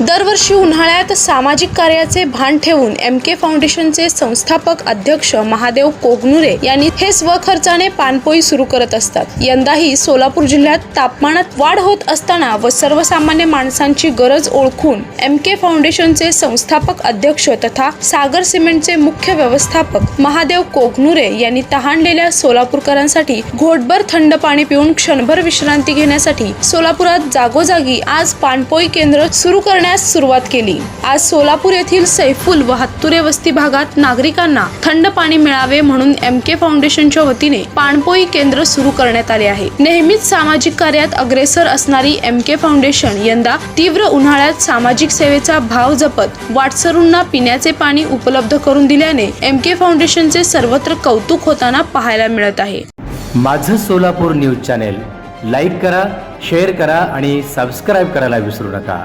दरवर्षी उन्हाळ्यात सामाजिक कार्याचे भान ठेवून एम के फाउंडेशनचे संस्थापक अध्यक्ष महादेव कोगनुरे यांनी हे स्वखर्चाने पानपोई सुरू करत असतात. यंदाही सोलापूर जिल्ह्यात तापमानात वाढ होत असताना व सर्वसामान्य माणसांची गरज ओळखून एम के फाउंडेशनचे संस्थापक अध्यक्ष तथा सागर सिमेंटचे मुख्य व्यवस्थापक महादेव कोगनुरे यांनी तहानलेल्या सोलापूरकरांसाठी घोटभर थंड पाणी पिऊन क्षणभर विश्रांती घेण्यासाठी सोलापुरात जागोजागी आज पानपोई केंद्र सुरू करण्यास सुरुवात केली. आज सोलापूर येथील सैफुल व हत्तुरे वस्ती भागात नागरिकांना थंड पाणी मिळावे म्हणून एम के फाउंडेशनच्या वतीने पाणपोई केंद्र सुरू करण्यात आले आहे. नेहमीच सामाजिक कार्यात अग्रेसर असणारी एम के फाउंडेशन यंदा तीव्र उन्हाळ्यात सामाजिक सेवेचा भाव जपत वाटसरूंना पिण्याचे पाणी उपलब्ध करून दिल्याने एम के फाउंडेशनचे सर्वत्र कौतुक होताना पाहायला मिळत आहे. माझं सोलापूर न्यूज चॅनेल लाईक करा शेअर करा आणि सबस्क्राईब करायला विसरू नका.